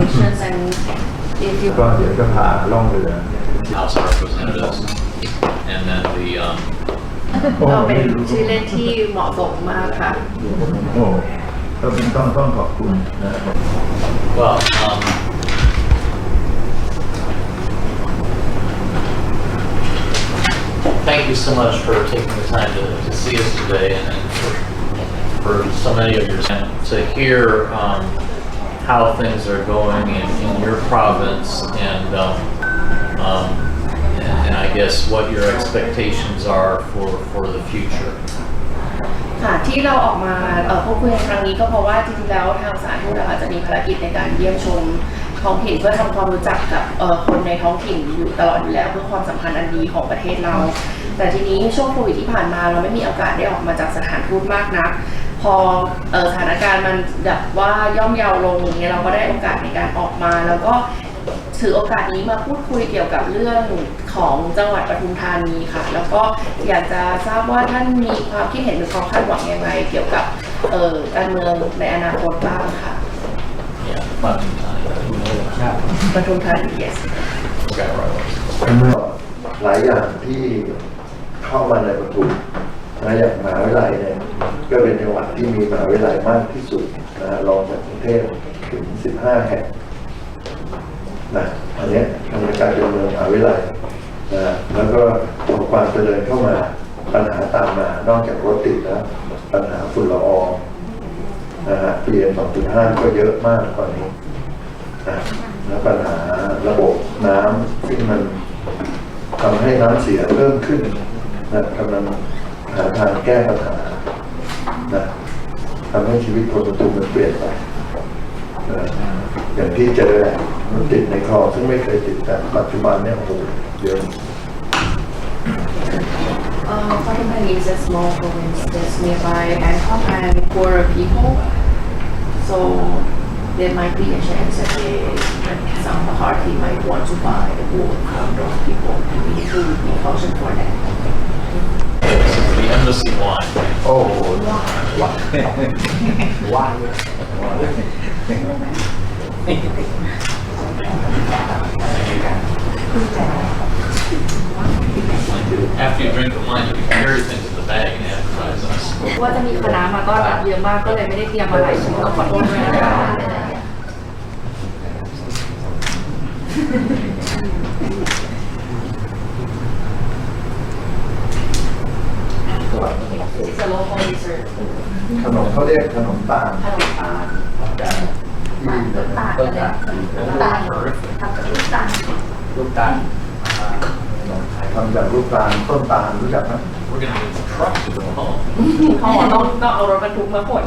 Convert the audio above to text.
questions and if you ก็เดี๋ยวจะพาล่องเรือ House of Representatives. And then the, um, ก็เป็นชื่อเล่นที่เหมาะสมมากค่ะ โอ้ก็เป็นต้องต้องขอบคุณนะครับ well, um, thank you so much for taking the time to, to see us today and and for, for so many of your, and to hear, um, how things are going in, in your province and, um, um, and I guess what your expectations are for, for the future. ค่ะที่เราออกมาเอ่อพูดคุยในครั้งนี้ก็เพราะว่าจริงๆแล้วทางสถารทูตนะคะจะมีภารกิจในการเยี่ยมชมท้องถิ่นเพื่อทำความรู้จักกับเอ่อคนในท้องถิ่นอยู่ตลอดอยู่แล้วเพื่อความสัมพันธ์อันดีของประเทศเรา แต่ทีนี้ช่วงโควิดที่ผ่านมาเราไม่มีโอกาสได้ออกมาจากสถานทูตมากนัก พอเอ่อสถานการณ์มันแบบว่าย่อมเยาวลงอย่างเงี้ยเราก็ได้โอกาสในการออกมา แล้วก็ถือโอกาสนี้มาพูดคุยเกี่ยวกับเรื่องของจังหวัดปทุมธานีค่ะ แล้วก็อยากจะทราบว่าท่านมีความคิดเห็นหรือความคาดหวังยังไงเกี่ยวกับเอ่อการเมืองในอนาคตบ้างค่ะ Yeah, but, uh, ปทุมธานี yes forgot where I was. ก็หลายอย่างที่เข้ามาในปทุม นะอย่างมหาวิทยาลัยเนี่ยก็เป็นจังหวัดที่มีมหาวิทยาลัยมากที่สุดนะรองจากกรุงเทพถึง 15 แห่งนะอันนี้ยมันจะกลายเป็นเมืองมหาวิทยาลัยนะแล้วก็พอความเจริญเข้ามาปัญหาตามมานอกจากรถติดแล้วปัญหาฝุ่นละอองนะฮะ PM 2.5 ก็เยอะมากตอนนี้นะแล้วปัญหาระบบน้ำซึ่งมันทำให้น้ำเสียเพิ่มขึ้นนะกำลัง หาทางแก้ปัญหานะทำให้ชีวิตคนประตูมันเปลี่ยนไปนะอย่างที่เจอแหละมันติดในคลองซึ่งไม่เคยติดแต่ปัจจุบันเนี่ยโอ้โหเยอะ Uh, Phanom Penh is a small province that's nearby Bangkok and poorer people. So there might be a chance that they, that some party might want to buy the vote from those people. We need to be cautious for that. Since the embassy line, โอ้โหว้าว้า after you drink the wine, you can carry things in the bag and advertise us. ว่าจะมีคณะมาต้อนรับเยอะมากก็เลยไม่ได้เตรียมอะไรก็ขอโทษด้วยนะคะ It's a local dessert ขนมเขาเรียกขนมตาลขนมตาลที่ตาลอะไรตาลทำจากลูกตาลทำจากลูกตาลต้นตาลรู้จักไหม We're gonna need some trucks to go home. เขาบอกต้องต้องเอารถบรรทุกมาขน